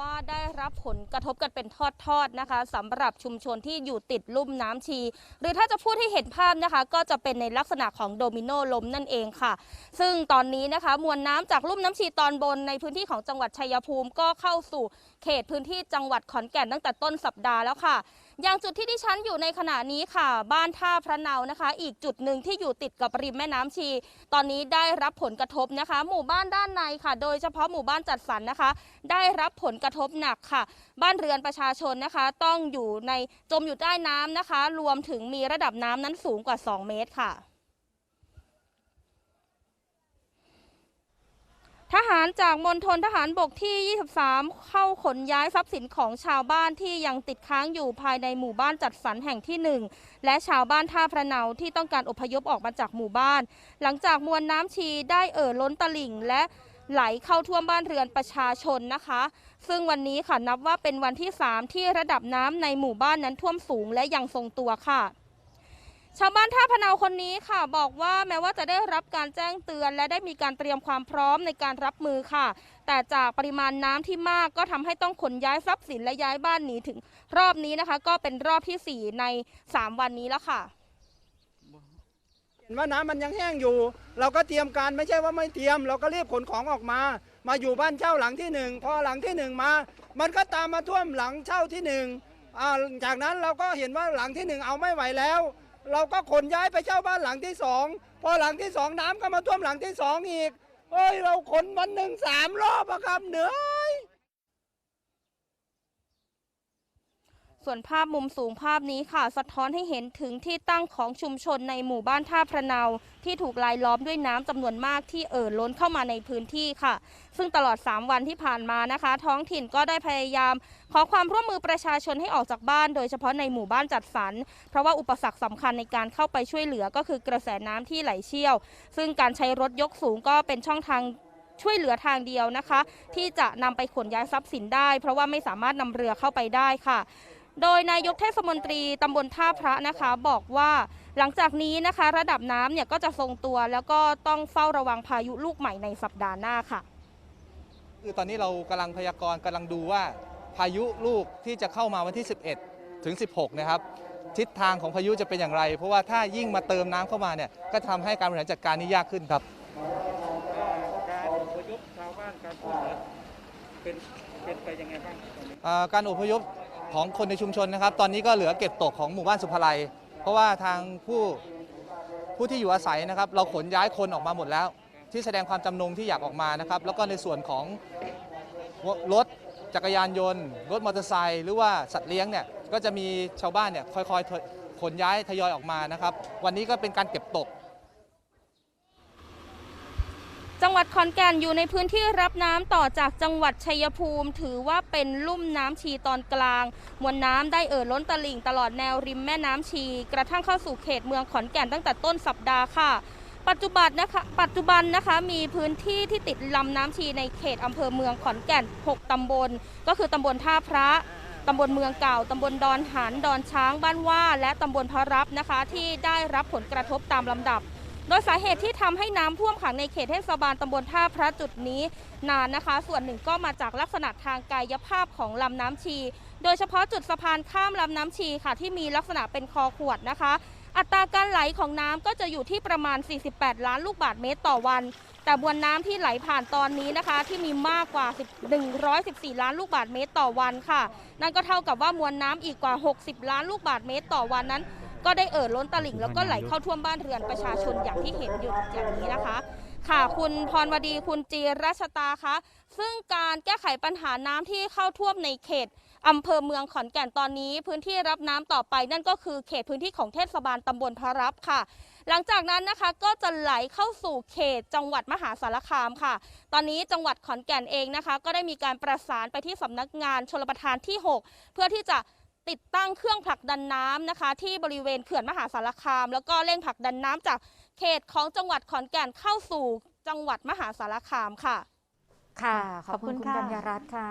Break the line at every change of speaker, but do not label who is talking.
ว่าได้รับผลกระทบกันเป็นทอดๆนะคะสำหรับชุมชนที่อยู่ติดลุ่มน้ำชี หรือถ้าจะพูดให้เห็นภาพนะคะ ก็จะเป็นในลักษณะของโดมิโนล้มนั่นเองค่ะ ซึ่งตอนนี้นะคะ มวลน้ำจากลุ่มน้ำชีตอนบนในพื้นที่ของจังหวัดชัยภูมิก็เข้าสู่ เขตพื้นที่จังหวัดขอนแก่นตั้งแต่ต้นสัปดาห์แล้วค่ะ อย่างจุดที่ดิฉันอยู่ในขณะนี้ค่ะ บ้านท่าพระเนานะคะ อีกจุดหนึ่งที่อยู่ติดกับริมแม่น้ำชี ตอนนี้ได้รับผลกระทบนะคะ หมู่บ้านด้านในค่ะ โดยเฉพาะหมู่บ้านจัดสรรนะคะ ได้รับผลกระทบหนักค่ะ บ้านเรือนประชาชนนะคะ ต้องอยู่ในจมอยู่ใต้น้ำนะคะ รวมถึงมีระดับน้ำนั้นสูงกว่า 2 เมตรค่ะ ทหารจากมณฑลทหารบกที่ 23 เข้าขนย้ายทรัพย์สินของชาวบ้านที่ยังติดค้างอยู่ภายในหมู่บ้านจัดสรรแห่งที่ 1 และชาวบ้านท่าพระเนาที่ต้องการอพยพออกมาจากหมู่บ้าน หลังจากมวลน้ำชีได้เอ่อล้นตลิ่งและไหลเข้าท่วมบ้านเรือนประชาชนนะคะ ซึ่งวันนี้ค่ะนับว่าเป็นวันที่ 3 ที่ระดับน้ำในหมู่บ้านนั้นท่วมสูงและยังทรงตัวค่ะ ชาวบ้านท่าพะเนาคนนี้ค่ะ บอกว่าแม้ว่าจะได้รับการแจ้งเตือน และได้มีการเตรียมความพร้อมในการรับมือค่ะ แต่จากปริมาณน้ำที่มากก็ทำให้ต้องขนย้ายทรัพย์สินและย้ายบ้านหนีถึงรอบนี้นะคะ ก็เป็นรอบทีสี่4 ใน 3 วันนี้แล้วค่ะ
เห็นว่าน้ำมันยังแห้งอยู่ เราก็เตรียมการไม่ใช่ว่าไม่เตรียม เราก็รีบขนของออกมา มาอยู่บ้านเช่าหลังที่หนึ่งพอหลังที่หนึ่งมา มันก็ตามมาท่วมหลังเช่าที่หนึ่งอ่าจากนั้นเราก็เห็นว่าหลังที่หนึ่งเอาไม่ไหวแล้ว เราก็ขนย้ายไปเช่าบ้านหลังที่สองพอหลังที่สองน้ำก็มาท่วมหลังที่สองอีกเฮ้ยเราขนวันหนึ่งสามรอบอะครับเหนื่อย
ส่วนภาพมุมสูงภาพนี้ค่ะ สะท้อนให้เห็นถึงที่ตั้งของชุมชนในหมู่บ้านท่าพระเนาที่ถูกลายล้อมด้วยน้ำจำนวนมากที่เอ่อล้นเข้ามาในพื้นที่ค่ะ ซึ่งตลอด 3 วันที่ผ่านมานะคะ ท้องถิ่นก็ได้พยายาม ขอความร่วมมือประชาชนให้ออกจากบ้าน โดยเฉพาะในหมู่บ้านจัดสรรเพราะว่าอุปสรรคสำคัญในการเข้าไปช่วยเหลือก็คือกระแสน้ำที่ไหลเชี่ยว ซึ่งการใช้รถยกสูงก็เป็นช่องทางช่วยเหลือทางเดียวนะคะ ที่จะนำไปขนย้ายทรัพย์สินได้ เพราะว่าไม่สามารถนำเรือเข้าไปได้ค่ะ โดยนายกเทศมนตรีตำบลท่าพระนะคะ บอกว่าหลังจากนี้นะคะ ระดับน้ำเนี่ยก็จะทรงตัว แล้วก็ต้องเฝ้าระวังพายุลูกใหม่ในสัปดาห์หน้าค่ะ
คือตอนนี้เรากำลังพยากรณ์กำลังดูว่าพายุลูกที่จะเข้ามาวันที่ 11 ถึง 16 นะครับ ทิศทางของพายุจะเป็นอย่างไร เพราะว่าถ้ายิ่งมาเติมน้ำเข้ามาเนี่ยก็ทำให้การบริหารจัดการนี้ยากขึ้นครับ
การอพยพชาวบ้านการช่วยเหลือเป็นเป็นไปยังไงบ้างตอนนี้
อ่าการอพยพ ของคนในชุมชนนะครับ ตอนนี้ก็เหลือเก็บตกของหมู่บ้านสุภาลัยเพราะว่าทางผู้ผู้ที่อยู่อาศัยนะครับ เราขนย้ายคนออกมาหมดแล้ว ที่แสดงความจำนงที่อยากออกมานะครับ แล้วก็ในส่วนของรถจักรยานยนต์ รถมอเตอร์ไซค์หรือว่าสัตว์เลี้ยงเนี่ยก็จะมีชาวบ้านเนี่ยค่อยๆขนย้ายทยอยออกมานะครับ วันนี้ก็เป็นการเก็บตก
จังหวัดขอนแก่นอยู่ในพื้นที่รับน้ำต่อจากจังหวัดชัยภูมิ ถือว่าเป็นลุ่มน้ำชีตอนกลาง มวลน้ำได้เอ่อล้นตลิ่งตลอดแนวริมแม่น้ำชี กระทั่งเข้าสู่เขตเมืองขอนแก่นตั้งแต่ต้นสัปดาห์ค่ะ ปัจจุบันนะคะปัจจุบันนะคะมีพื้นที่ที่ติดลำน้ำชีในเขตอำเภอเมืองขอนแก่น 6ตำบล ก็คือตำบลท่าพระตำบลเมืองเก่า ตำบลดอนหัน ดอนช้าง บ้านว่า และตำบลพระรับนะคะ ที่ได้รับผลกระทบตามลำดับ โดยสาเหตุที่ทำให้น้ำท่วมขังในเขตเทศบาลตำบลท่าพระจุดนี้นานนะคะ ส่วนหนึ่งก็มาจากลักษณะทางกายภาพของลำน้ำชี โดยเฉพาะจุดสะพานข้ามลำน้ำชีค่ะ ที่มีลักษณะเป็นคอขวดนะคะ อัตราการไหลของน้ำก็จะอยู่ที่ประมาณ 48 ล้านลูกบาศก์เมตรต่อวัน แต่มวลน้ำที่ไหลผ่านตอนนี้นะคะ ที่มีมากกว่า10 114 ล้านลูกบาศก์เมตรต่อวันค่ะ นั่นก็เท่ากับว่ามวลน้ำอีกกว่า 60 ล้านลูกบาศก์เมตรต่อวันนั้น ก็ได้เอ่อล้นตลิ่งแล้วก็ไหลเข้าท่วมบ้านเรือนประชาชนอย่างที่เห็นอยู่อย่างนี้นะคะ ค่ะ คุณพรวดีคุณจีรัชตาคะซึ่งการแก้ไขปัญหาน้ำที่เข้าท่วมในเขตอำเภอเมืองขอนแก่นตอนนี้ พื้นที่รับน้ำต่อไปนั่นก็คือเขตพื้นที่ของเทศบาลตำบลพระรับค่ะ หลังจากนั้นนะคะก็จะไหลเข้าสู่เขตจังหวัดมหาสารคามค่ะ ตอนนี้จังหวัดขอนแก่นเองนะคะ ก็ได้มีการประสานไปที่สำนักงานชลประทานที่ 6 เพื่อที่จะ ติดตั้งเครื่องผลักดันน้ำนะคะ ที่บริเวณเขื่อนมหาสารคาม แล้วก็เร่งผลักดันน้ำจากเขตของจังหวัดขอนแก่นเข้าสู่จังหวัดมหาสารคามค่ะ
ค่ะ ขอบ
คุ
ณคุณกัญญารัตน์ค่ะ